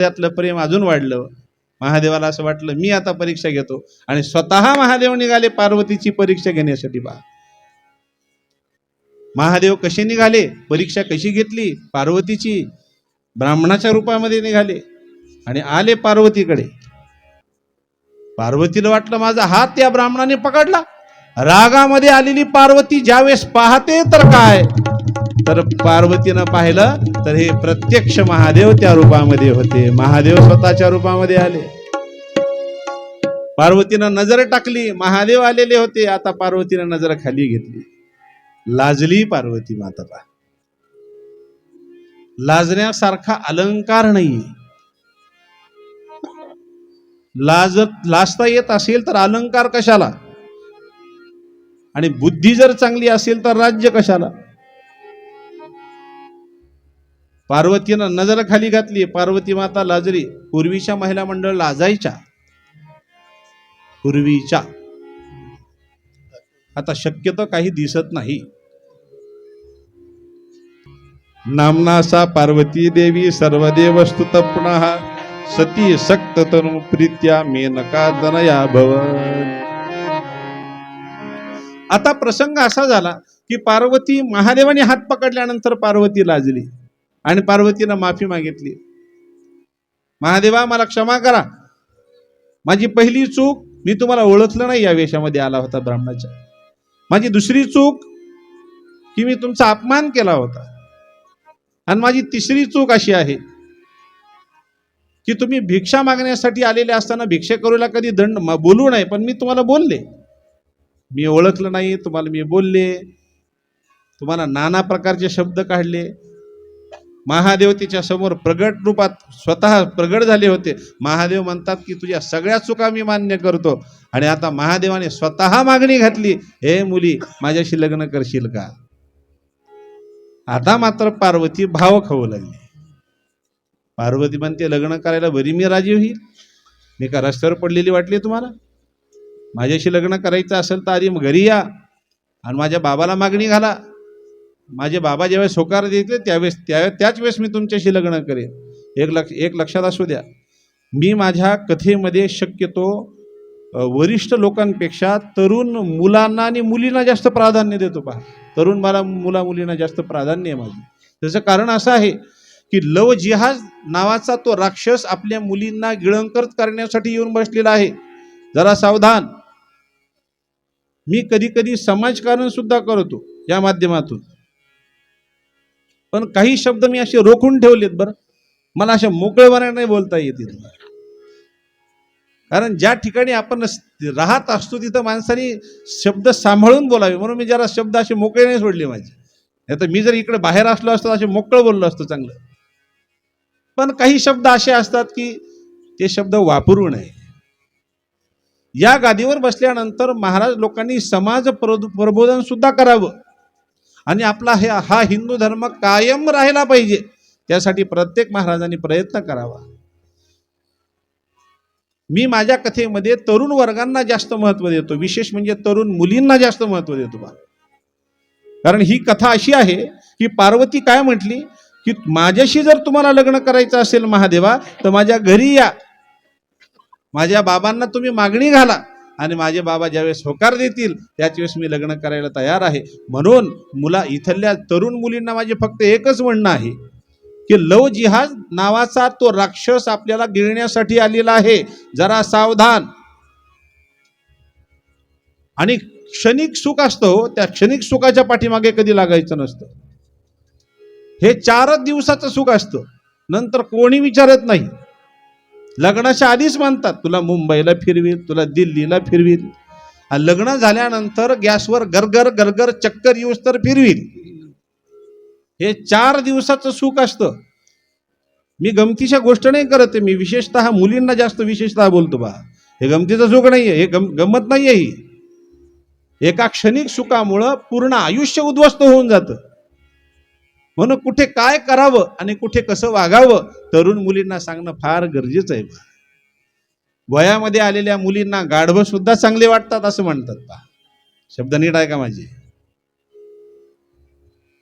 त्यातलं प्रेम अजून वाढलं. महादेवाला असं वाटलं मी आता परीक्षा घेतो. आणि स्वतः महादेव निघाले पार्वतीची परीक्षा घेण्यासाठी बा. महादेव कसे निघाले? परीक्षा कशी घेतली? पार्वतीची ब्राह्मणाच्या रूपामध्ये निघाले आणि आले पार्वतीकडे. पार्वतीला वाटलं माझा हात त्या ब्राह्मणाने पकडला. रागामध्ये आलेली पार्वती ज्यावेळेस पाहते तर काय? तर पार्वतीनं पाहिलं तर हे प्रत्यक्ष महादेव त्या रूपामध्ये होते. महादेव स्वतःच्या रूपामध्ये आले. पार्वतीनं नजर टाकली महादेव आलेले होते. आता पार्वतीनं नजर खाली घेतली. लाजली पार्वती माताला. लाजण्यासारखा अलंकार नाही. लाजत लाजता येत असेल तर अलंकार कशाला? आणि बुद्धी जर चांगली असेल तर राज्य कशाला? पार्वतीनं नजर खाली घातली. पार्वती माता लाजली पूर्वीच्या महिला मंडळ लाजायच्या. पूर्वीच्या. आता शक्यतो काही दिसत नाही. नामनासा पार्वती देवी सर्वदेव स्तुत पुनः सती सक्त तनु प्रीत्या मेनका दनया भव। आता प्रसंग असा झाला की पार्वती महादेवाने हात पकडल्यानंतर पार्वती लाजली. आणि पार्वतीनं माफी मागितली. महादेवा मला क्षमा करा. माझी पहिली चूक मी तुम्हाला ओळखलं नाही या वेशामध्ये आला होता ब्राह्मणाच्या. माझी दुसरी चूक की मी तुमचा अपमान केला होता. आणि माझी तिसरी चूक अशी आहे की तुम्ही भिक्षा मागण्यासाठी आलेले असताना भिक्षेकरूला कधी दंड बोलू नये पण मी तुम्हाला बोलले. मी ओळखलं नाही तुम्हाला मी बोलले. तुम्हाला नाना प्रकारचे शब्द काढले. महादेव तिच्या समोर प्रगट रूपात स्वतः प्रगट झाले होते. महादेव म्हणतात की तुझ्या सगळ्या चुका मी मान्य करतो. आणि आता महादेवाने स्वतः मागणी घातली. हे मुली माझ्याशी लग्न करशील का? आता मात्र पार्वती भाव खाऊ लागली. पार्वती म्हणते लग्न करायला बरी मी राजी होईल? मी का रस्त्यावर पडलेली वाटली तुम्हाला? माझ्याशी लग्न करायचं असेल तर आधी मग घरी या. आणि माझ्या बाबाला मागणी घाला. माझे बाबा ज्यावेळेस होकार देतले त्यावेळेस त्या त्याच वेळेस मी तुमच्याशी लग्न करेन. एक लक्ष एक लक्षात असू द्या. मी माझ्या कथेमध्ये शक्यतो वरिष्ठ लोकांपेक्षा तरुण मुलांना आणि मुलींना जास्त प्राधान्य देतो पहा. तरुण मला मुला मुलींना जास्त प्राधान्य आहे माझी. त्याचं कारण असं आहे की लव जिहाज नावाचा तो राक्षस आपल्या मुलींना गिळंकृत करण्यासाठी येऊन बसलेला आहे. जरा सावधान. मी कधी कधी समाजकारण सुद्धा करतो या माध्यमातून. पण काही शब्द मी असे रोखून ठेवलेत बरं. मला अशा मोकळेपणाने नाही बोलता येतील कारण ज्या ठिकाणी आपण राहत असतो तिथं माणसाने शब्द सांभाळून बोलावे. म्हणून मी जरा शब्द असे मोकळे नाही सोडले माझे. नाही तर मी जर इकडे बाहेर असलो असतो असे मोकळं बोललो असतो चांगलं. पण काही शब्द असे असतात की ते शब्द वापरू नये. या गादीवर बसल्यानंतर महाराज लोकांनी समाज प्रबोधन सुद्धा करावं. आणि आपला हे हा हिंदू धर्म कायम राहिला पाहिजे. त्यासाठी प्रत्येक महाराजांनी प्रयत्न करावा. मी माझ्या कथेमध्ये तरुण वर्गांना जास्त महत्त्व देतो. विशेष म्हणजे तरुण मुलींना जास्त महत्त्व देतो बा. कारण ही कथा अशी आहे की पार्वती काय म्हटली? की माझ्याशी जर तुम्हाला लग्न करायचं असेल महादेवा तर माझ्या घरी या. माझ्या बाबांना तुम्ही मागणी घाला. आणि माझे बाबा ज्यावेळेस होकार देतील त्याचवेळेस मी लग्न करायला तयार आहे. म्हणून मुला इथल्या तरुण मुलींना माझे फक्त एकच म्हणणं आहे की लव जिहाज नावाचा तो राक्षस आपल्याला गिळण्यासाठी आलेला आहे. जरा सावधान. आणि क्षणिक सुख असतो त्या क्षणिक सुखाच्या पाठीमागे कधी लागायचं नसतं. हे चारच दिवसाचं सुख असतं. नंतर कोणी विचारत नाही. लग्नाच्या आधीच म्हणतात तुला मुंबईला फिरवील तुला दिल्लीला फिरवील लग्न झाल्यानंतर गॅसवर गरगर गरगर चक्कर येऊस तर फिरवील हे चार दिवसाचं सुख असतं. मी गमतीच्या गोष्ट नाही करत आहे. मी विशेषतः मुलींना जास्त विशेषतः बोलतो बा. हे गमतीचं सुख नाहीये हे गम गमत नाहीये ही. एका क्षणिक सुखामुळं पूर्ण आयुष्य उद्ध्वस्त होऊन जातं. म्हणून कुठे काय करावं आणि कुठे कसं वागावं तरुण मुलींना सांगणं फार गरजेचं आहे बा. वयामध्ये आलेल्या मुलींना गाढवं सुद्धा चांगले वाटतात असं म्हणतात पा शब्द नीट आहे का माझे?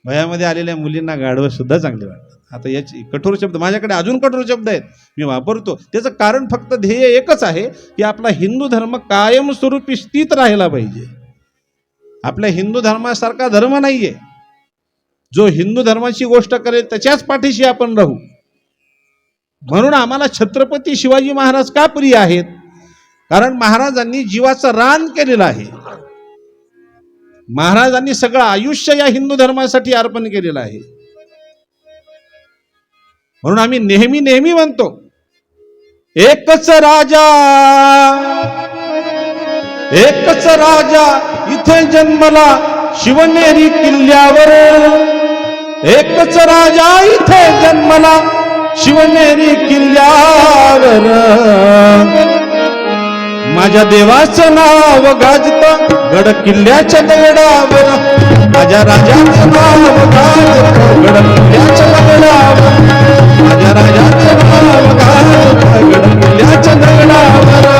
वयामध्ये आलेल्या मुलींना गाढवं सुद्धा चांगले वाटतात. आता याची कठोर शब्द माझ्याकडे अजून कठोर शब्द आहेत. मी वापरतो. त्याचं कारण फक्त ध्येय एकच आहे की आपला हिंदू धर्म कायमस्वरूपी स्थित राहिला पाहिजे. आपल्या हिंदू धर्मासारखा धर्म नाहीये. जो हिंदू धर्माची गोष्ट करेल त्याच्याच पाठीशी आपण राहू. म्हणून आम्हाला छत्रपती शिवाजी महाराज का प्रिय आहेत? कारण महाराजांनी जीवाचं रान केलेलं आहे. महाराजांनी सगळं आयुष्य या हिंदू धर्मासाठी अर्पण केलेलं आहे. म्हणून आम्ही नेहमी नेहमी म्हणतो एकच राजा एकच राजा इथे जन्मला शिवनेरी किल्ल्यावर. एकच राजा इथे जन्मला. शिवनेरी किल्ल्यावर. माझ्या देवाचं नाव गाजत गड किल्ल्याच्या दगडावर. माझ्या राजाचं नाव गाजत गड किल्ल्याच्या दगडावर. माझ्या राजाचं नाव गाजत गड किल्ल्याच्या दगडावर.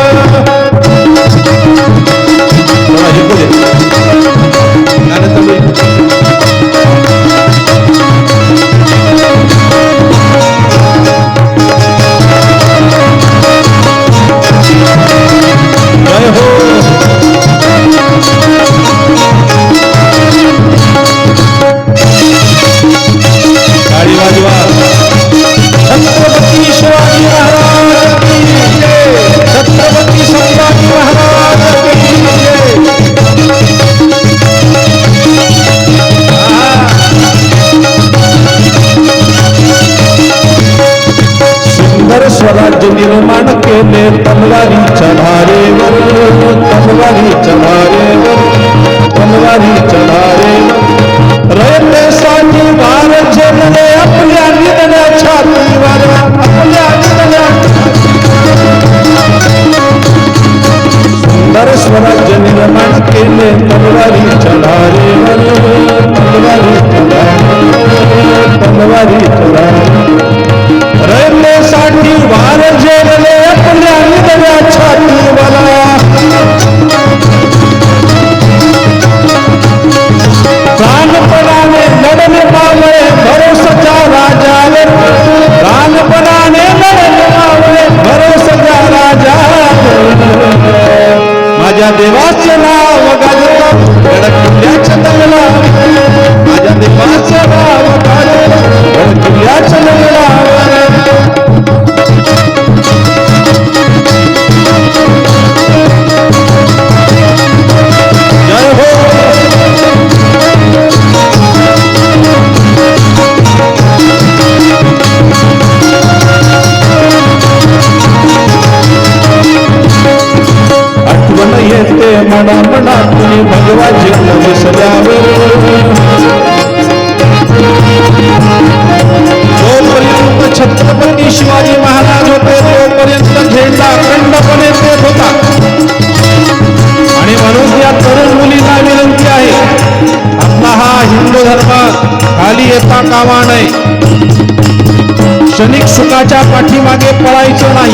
क्षणिक पाठीमागे पळायचं नाही.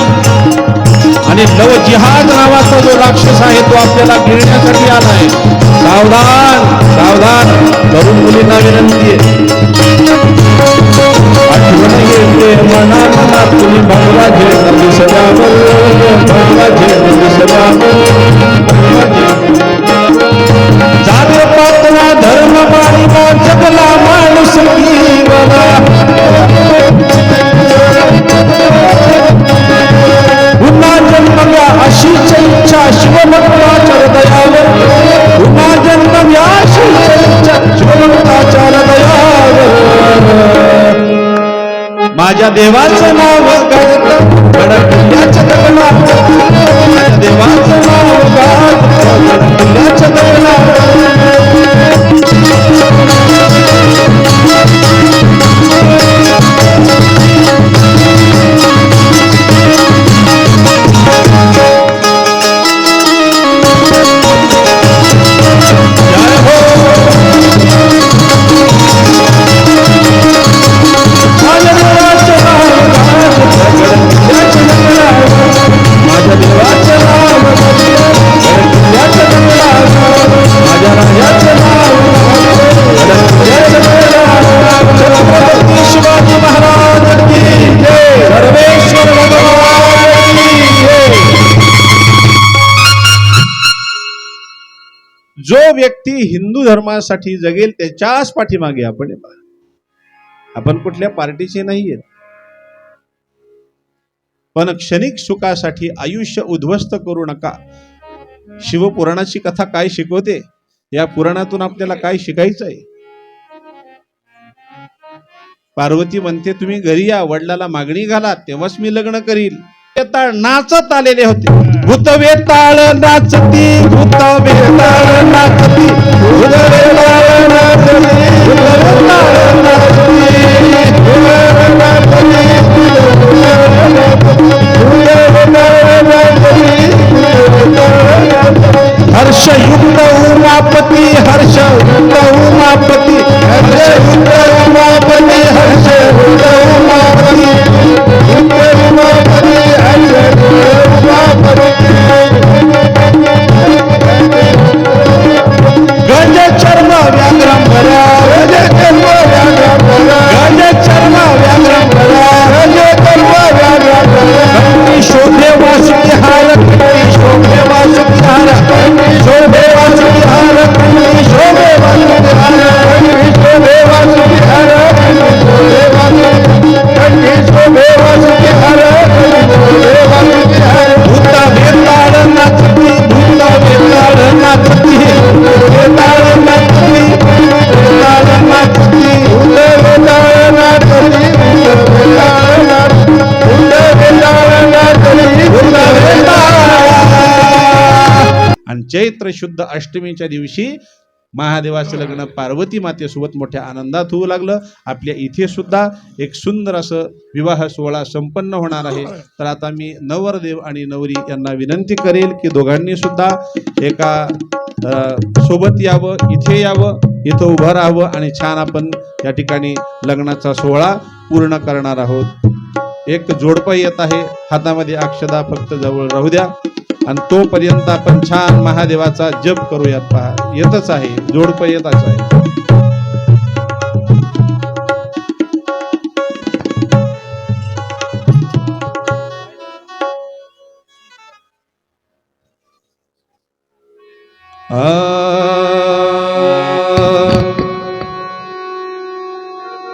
आणि लव जिहाद नावाचा जो राक्षस आहे तो आपल्याला गिरण्यासाठी आला आहे सावधान सावधान. तरुण मुलींना विनंती आहे. आठवण येते मना मना तुम्ही भगवा झेंडा विसरावर भगवा झेंडा विसरावर जात पातळा धर्म पाणी जगला माणूस पुन्हा अशीच इच्छा शिवभक्ताच्या हृदयावर पुन्हा जन्म या अशीच इच्छा शिवभक्ताच्या हृदयावर माझ्या देवाचं नाव गाजत गड किल्ल्याच्या हिंदू धर्मासाठी जगेल त्याच्याच पाठीमागे आपण आपण कुठल्या पार्टीचे नाहीये पण क्षणिक सुखासाठी आयुष्य उद्ध्वस्त करू नका. शिवपुराणाची कथा काय शिकवते? या पुराणातून आपल्याला काय शिकायचं आहे? पार्वती म्हणते तुम्ही घरी या वडिलाला मागणी घाला तेव्हाच मी लग्न करील वेताळ नाचत आलेले होते. भूत वेताळ नाचती भूत वेताळ नाचती भूत वेताळ नाचती भूत वेताळ हर्षयुक्त उमापती हर्षयुक्त उमापती हर्षयुक्त उमापती हर्षयुक्त उमापती चैत्र शुद्ध अष्टमीच्या दिवशी महादेवाचं लग्न पार्वती मातेसोबत मोठ्या आनंदात होऊ लागलं. आपल्या इथे सुद्धा एक सुंदर असं विवाह सोहळा संपन्न होणार आहे. तर आता मी नवरदेव आणि नवरी यांना विनंती करेल की दोघांनी सुद्धा एका सोबत यावं इथे यावं इथं उभं राहावं आणि छान आपण या ठिकाणी लग्नाचा सोहळा पूर्ण करणार आहोत. एक जोडपं येत आहे हातामध्ये अक्षदा फक्त जवळ राहू द्या. आणि तोपर्यंत आपण छान महादेवाचा जप करूयात पहा. येतच आहे जोडपं येतच आहे. ओम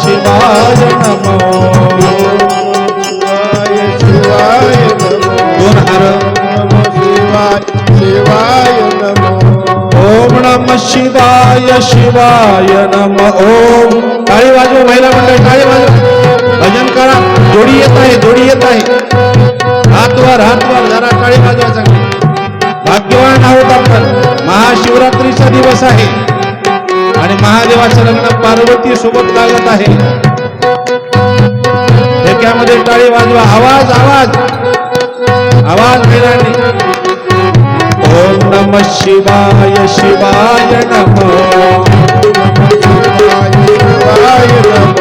शिवाय शिवाय नमो. शिवाय नमो ओम नम शिवाय शिवाय नम ओम काळी बाजू महिला मंडळ काळी बाजू भजन करा जोडी येत आहे जोडी येत आहे हातवर हातवर जरा काळी बाजू चांगली भाग्यवान आहोत आपण महाशिवरात्रीचा दिवस आहे आणि महादेवाचं लग्न पार्वती सोबत लागत आहे. ठेक्यामध्ये टाळी वाजवा. आवाज आवाज. आवाज मिळाली ओम नम शिवाय शिवाय नम. शिवाय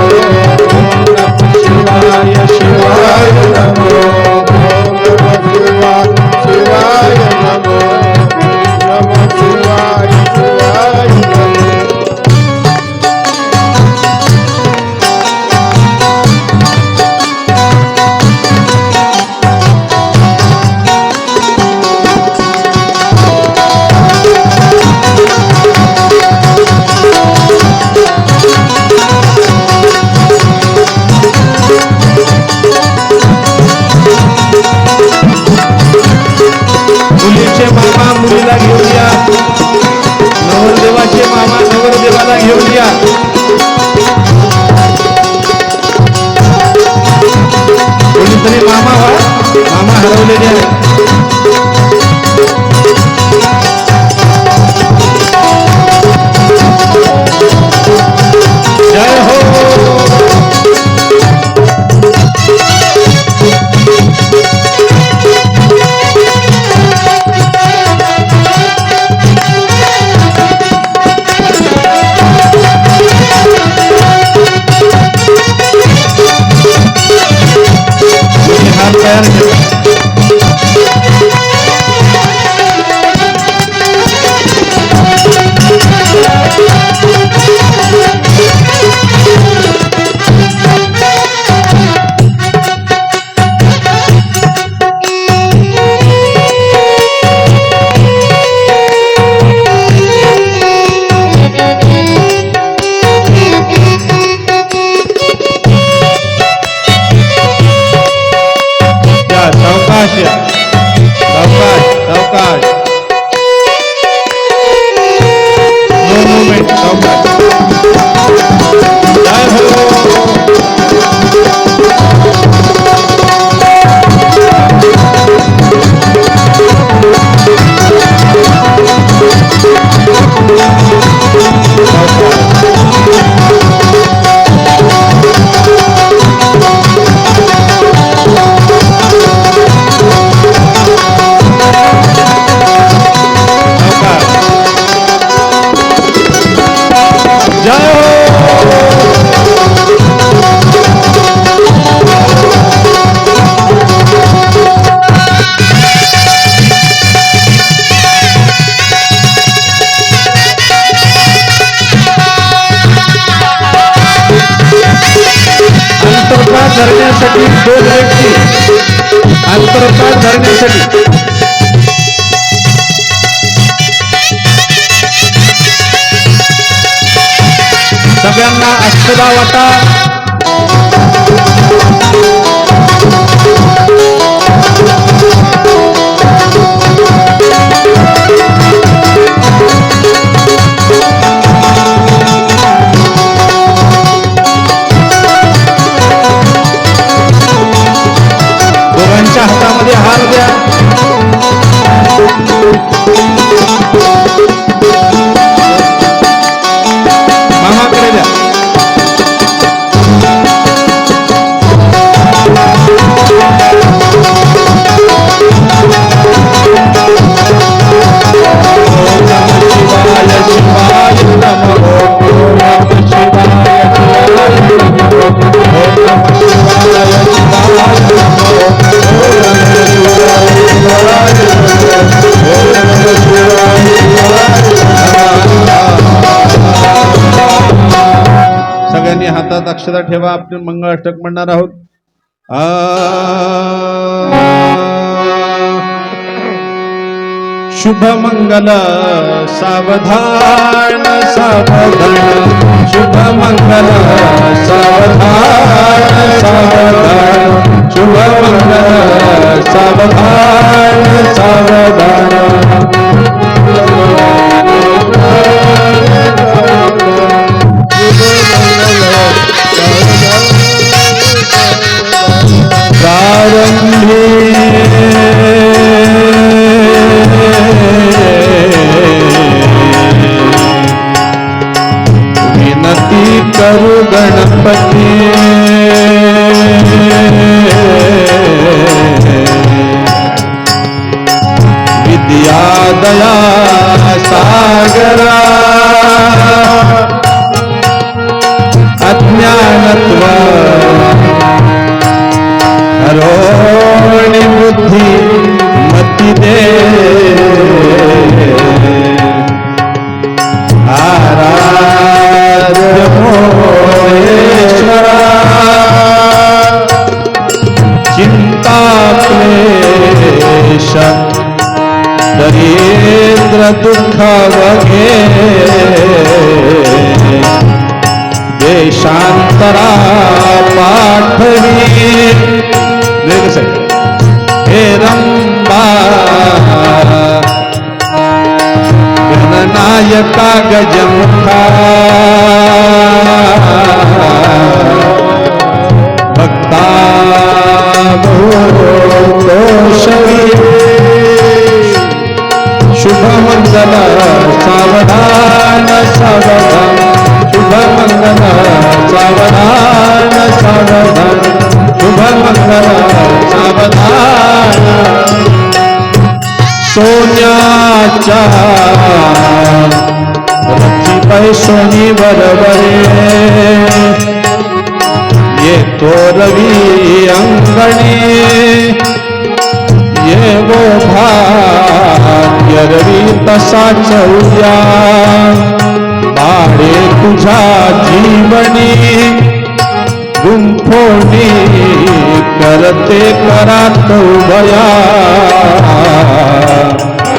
कोणीतरी मामा व्हा मामा हरवलेले आहेत. करण्यासाठी सगळ्यांना अष्टदा वाटा. ठेवा आपण मंगळाष्टक म्हणणार आहोत. शुभ मंगल सावधान सावधान. शुभ मंगल सावधान सावधान. शुभ मंगल सावधान सावधान. राग जमता। भक्ता भोषवी शुभमंगल सावधान सावधान। शुभमंगल सावधान सावधान। शुभमंगल सावधान। सोन्याच्या शनी बरोबरे. येतो रवी अंगणी. ये वो भाग्य रवी तसा चौया. बाळे तुझा जीवनी. गुंफोणी करते करात उभया.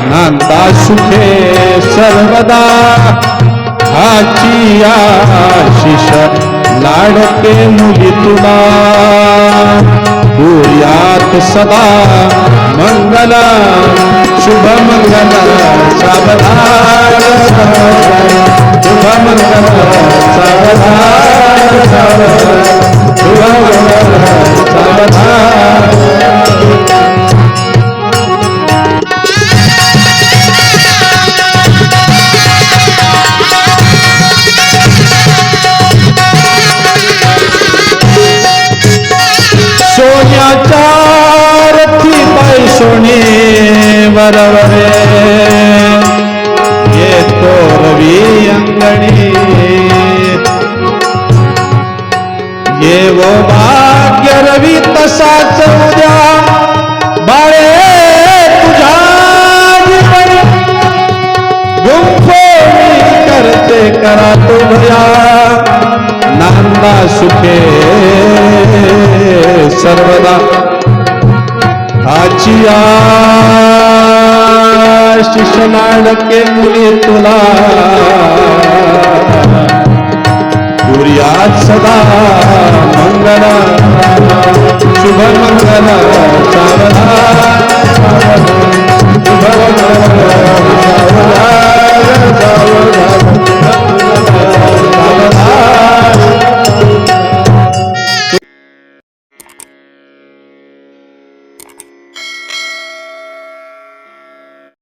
नांदा सुखे सर्वदा. हाची आशिष लाडते मुली तुला. भूयात सदा मंगल शुभ मंगल सावधान. शुभ मंगल सावधान सावधान. ते करा तो भया नांदा सुखे सर्वदा. शिष्य नाडके मुली तुला. पुर्या सदा मंगल शुभ मंगल शुभ मंगल